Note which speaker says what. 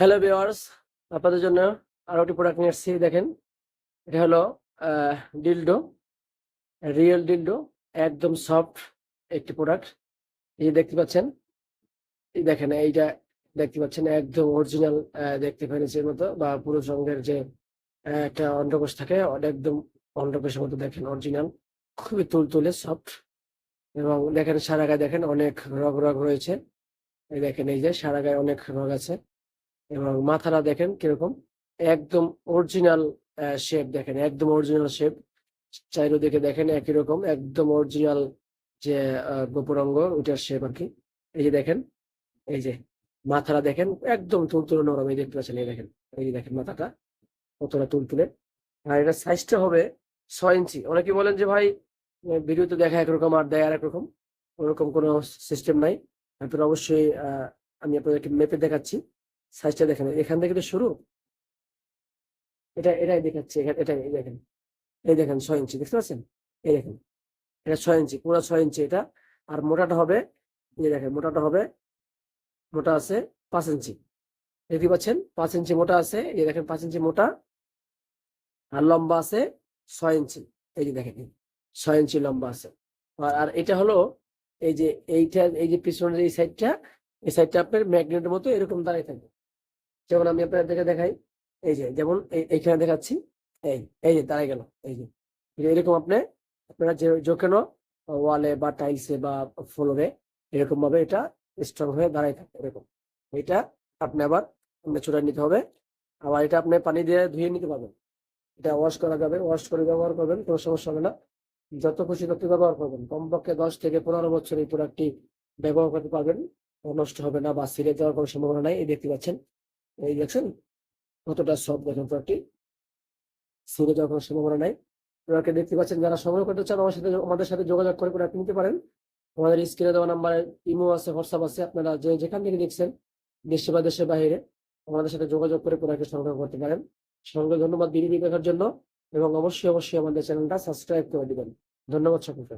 Speaker 1: Hello viewers আপনাদের জন্য আরও একটি প্রোডাক্ট নিয়ে এসেছি, দেখেন। এটা হলো ডিলডো রিয়েল ডিলডো একদম সফট একটি প্রোডাক্ট এই দেখতে পাচ্ছেন, এই দেখেন, এইটা দেখতে পাচ্ছেন, একদম অরিজিনাল দেখতে পেরেছের মতো বা পুরুষ অঙ্গের যে একটা অন্ডকোষ থাকে একদম অন্ডকোষের মতো দেখেন অরিজিনাল খুবই তুলতুলে সফট এবং দেখেন সারা গায়ে দেখেন, অনেক রগ রগ রয়েছে। এই দেখেন, এই যে সারা গায়ে অনেক রগ আছে। এবং মাথাটা দেখেন কীরকম? একদম অরিজিনাল শেপ দেখেন, একদম অরিজিনাল শেপ চারিদিকে দেখেন একই রকম, একদম অরিজিনাল যে গোপুরঙ্গ, ওইটার শেপ আর কি। এই যে দেখেন, এই যে মাথাটা দেখেন একদম তুলতুলে নরম, এই দেখতে পাচ্ছেন, এই দেখেন, এই যে দেখেন মাথাটা কতটা তুলতুলে। আর এটা সাইজটা হবে ছয় ইঞ্চি। অনেকে বলেন যে ভাই ভিডিওতে দেখা একরকম আর দেয় আর একরকম ওরকম কোনো সিস্টেম নাই। আপনারা অবশ্যই আমি আপনাদেরকে মেপে দেখাচ্ছি। সাইজটা দেখেন, এখান থেকে তো শুরু? এটা, এটাই দেখাচ্ছে, এখানে এটা এই দেখেন। এই দেখেন ছয় ইঞ্চি, দেখতে পাচ্ছেন? এই দেখেন, এটা ছয় ইঞ্চি, পুরো ছয় ইঞ্চি এটা। আর মোটাটা হবে, এই দেখেন, মোটাটা হবে, মোটা আছে পাঁচ ইঞ্চি। দেখতে পাচ্ছেন? পাঁচ ইঞ্চি মোটা আছে, এই দেখেন পাঁচ ইঞ্চি মোটা। আর লম্বা আছে ছয় ইঞ্চি, এই যে দেখেন ছয় ইঞ্চি লম্বা আছে। আর এটা হলো এই যে, এইটা, এই যে পিছনের এই সাইডটা এই সাইডটা আপনার ম্যাগনেটের মতো এরকম দাঁড়িয়ে থাকবে। যেমন আমি আপনাদেরকে দেখাই, এই যে, যেমন এই- এইখানে দেখাচ্ছি, এই এই যে, দাঁড়িয়ে গেল, এই যে এরকম আপনি, আপনারা যে যেখানে ওয়ালে বা টাইলসে বা ফ্লোরে এরকম ভাবে এটা স্ট্রং হয়ে দাঁড়ায় থাকে এরকম। এটা আপনি আবার আপনি চূড়ায় নিতে হবে, আবার এটা আপনি পানি দিয়ে ধুয়ে নিতে পারবেন। এটা ওয়াশ করা যাবে ওয়াশ করে ব্যবহার করবেন, কোনো সমস্যা হবে না। যত খুশি তত ব্যবহার করবেন। কমপক্ষে দশ থেকে পনেরো বছর এই প্রোডাক্টটি ব্যবহার করতে পারবেন, নষ্ট হবে না বা সিরে যাওয়ার কোনো সম্ভাবনা নাই, এই দেখতে পাচ্ছেন। এই দেখছেন কতটা সব দেখেন প্রোডাক্টটি ছিঁড়ে যাওয়ার কোনো সম্ভাবনা নাই। প্রোডাক্টে দেখতে পাচ্ছেন যারা সংগ্রহ করতে চান, আমার সাথে আমাদের সাথে যোগাযোগ করে প্রোডাক্ট নিতে পারেন। আমাদের স্ক্রিনে দেওয়া নাম্বারে ইমো আছে, হোয়াটসঅ্যাপ আছে, আপনারা যে যেখান থেকে দেখছেন, দেশে বা দেশের বাইরে, আমাদের সাথে যোগাযোগ করে প্রোডাক্ট সংগ্রহ করতে পারেন। সঙ্গে ধন্যবাদ ভিডিও দেখার জন্য এবং অবশ্যই অবশ্যই আমাদের চ্যানেলটা সাবস্ক্রাইব করে দিবেন। ধন্যবাদ সকলকে।